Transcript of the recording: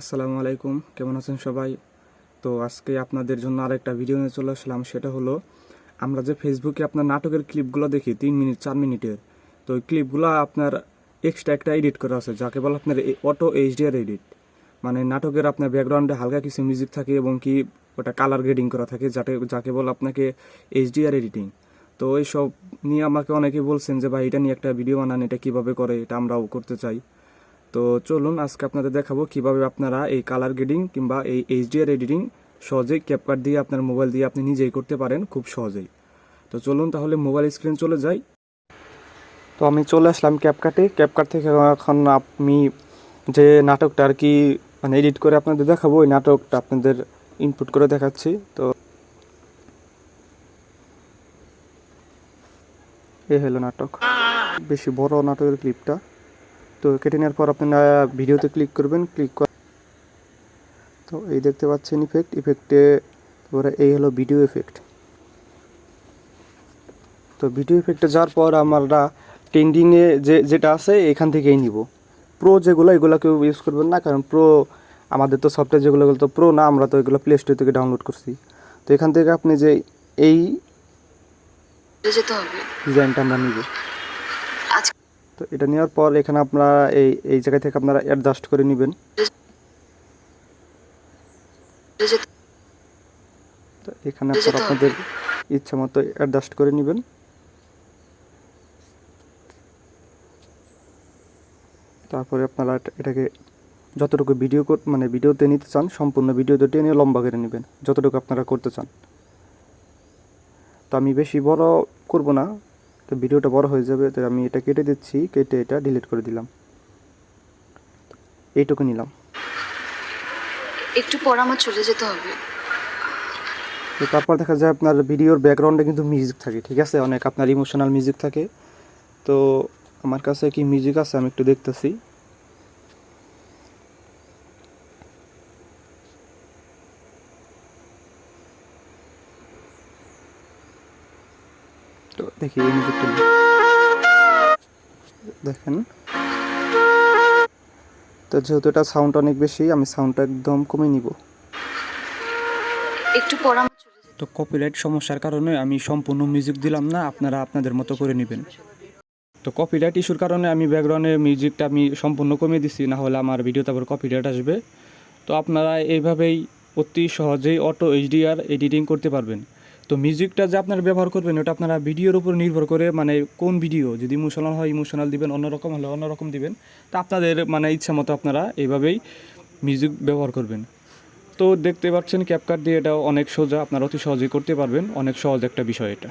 আসসালামু আলাইকুম। কেমন আছেন সবাই? তো আজকে আপনাদের জন্য আরেকটা ভিডিও নিয়ে চলে আসলাম। সেটা হলো, আমরা যে ফেসবুকে আপনার নাটকের ক্লিপগুলো দেখি, তিন মিনিট, চার মিনিটের, তো ওই ক্লিপগুলো আপনার এক্সট্রা একটা এডিট করা আছে, যাকে বলে আপনার অটো এইচডিআর এডিট মানে নাটকের আপনার ব্যাকগ্রাউন্ডে হালকা কিছু মিউজিক থাকে এবং কি ওটা কালার গ্রেডিং করা থাকে যাতে যাকে বলে আপনাকে এইচডিআর এডিটিং তো এইসব নিয়ে আমাকে অনেকে বলছেন যে, ভাই, এটা নিয়ে একটা ভিডিও বানান, এটা কীভাবে করে? এটা আমরাও করতে চাই। তো চলুন আজকে আপনাদের দেখাবো কীভাবে আপনারা এই কালার গ্রেডিং কিংবা এই এইচডিআর এডিটিং সহজেই ক্যাপকাট দিয়ে আপনার মোবাইল দিয়ে আপনি নিজেই করতে পারেন খুব সহজেই। তো চলুন তাহলে মোবাইল স্ক্রিন চলে যাই। তো আমি চলে আসলাম ক্যাপকাটে ক্যাপকাট থেকে এখন আমি যে নাটকটা আর কি মানে এডিট করে আপনাদের দেখাবো, ওই নাটকটা আপনাদের ইনপুট করে দেখাচ্ছি। তো এ হলো নাটক। বেশি বড় নাটকের ক্লিপটা তো কেটে নেওয়ার পর আপনারা ভিডিওতে ক্লিক করবেন ক্লিক কর তো এই দেখতে পাচ্ছেন ইফেক্ট ইফেক্টে তারপরে এই হলো ভিডিও এফেক্ট তো ভিডিও এফেক্টে যাওয়ার পর আমরা ট্রেন্ডিংয়ে যে যেটা আছে এখান থেকেই নিব। প্রো যেগুলো এগুলো কেউ ইউজ করবেন না কারণ প্রো আমাদের তো সফটওয়্যার যেগুলো তো প্রো না আমরা তো এগুলো প্লে স্টোর থেকে ডাউনলোড করছি। তো এখান থেকে আপনি যে এই ডিজাইনটা আমরা নিব। তো এটা নেওয়ার পর এখানে আপনারা এই এই জায়গা থেকে আপনারা অ্যাডজাস্ট করে নেবেন। তো এখানে আপনারা আপনাদের ইচ্ছা মতো অ্যাডজাস্ট করে নেবেন। তারপরে আপনারা এটাকে যতটুকু ভিডিও মানে ভিডিওতে নিতে চান, সম্পূর্ণ ভিডিওতে টেনে লম্বা করে নেবেন, যতটুকু আপনারা করতে চান। তো আমি বেশি বড় করব না তো ভিডিওটা বড় হয়ে যাবে তো আমি এটা কেটে দিচ্ছি কেটে এটা ডিলিট করে দিলাম। এইটুকু নিলাম। একটু পর আমার চলে যেতে হবে। তো তারপর দেখা যায় আপনার ভিডিওর ব্যাকগ্রাউন্ডে কিন্তু মিউজিক থাকে ঠিক আছে? অনেক আপনার ইমোশনাল মিউজিক থাকে। তো আমার কাছে কি মিউজিক আছে আমি একটু দেখতেছি। তো দেখি এই মিউজিকটা। দেখেন। তো যেহেতু এটা সাউন্ড অনেক বেশি আমি সাউন্ডটা একদম কমে নিব। একটু তো কপিরাইট সমস্যার কারণে আমি সম্পূর্ণ মিউজিক দিলাম না আপনারা আপনাদের মতো করে নেবেন। তো কপিরাইট ইস্যুর কারণে আমি ব্যাকগ্রাউন্ডের মিউজিকটা আমি সম্পূর্ণ কমিয়ে দিছি না হলে আমার ভিডিওতে আবার কপিরাইট আসবে। তো আপনারা এইভাবেই অতি সহজেই অটো এইচডিআর এডিটিং করতে পারবেন। তো মিউজিকটা যে আপনারা ব্যবহার করবেন, ওটা আপনারা ভিডিওর উপর নির্ভর করে মানে কোন ভিডিও যদি ইমোশনাল হয় ইমোশনাল দিবেন, অন্যরকম হলে অন্যরকম দিবেন। তা আপনাদের মানে ইচ্ছা মতো আপনারা এইভাবেই মিউজিক ব্যবহার করবেন। তো দেখতে পাচ্ছেন ক্যাপকাট দিয়ে এটা অনেক সোজা, আপনারা অতি সহজেই করতে পারবেন। অনেক সহজ একটা বিষয় এটা।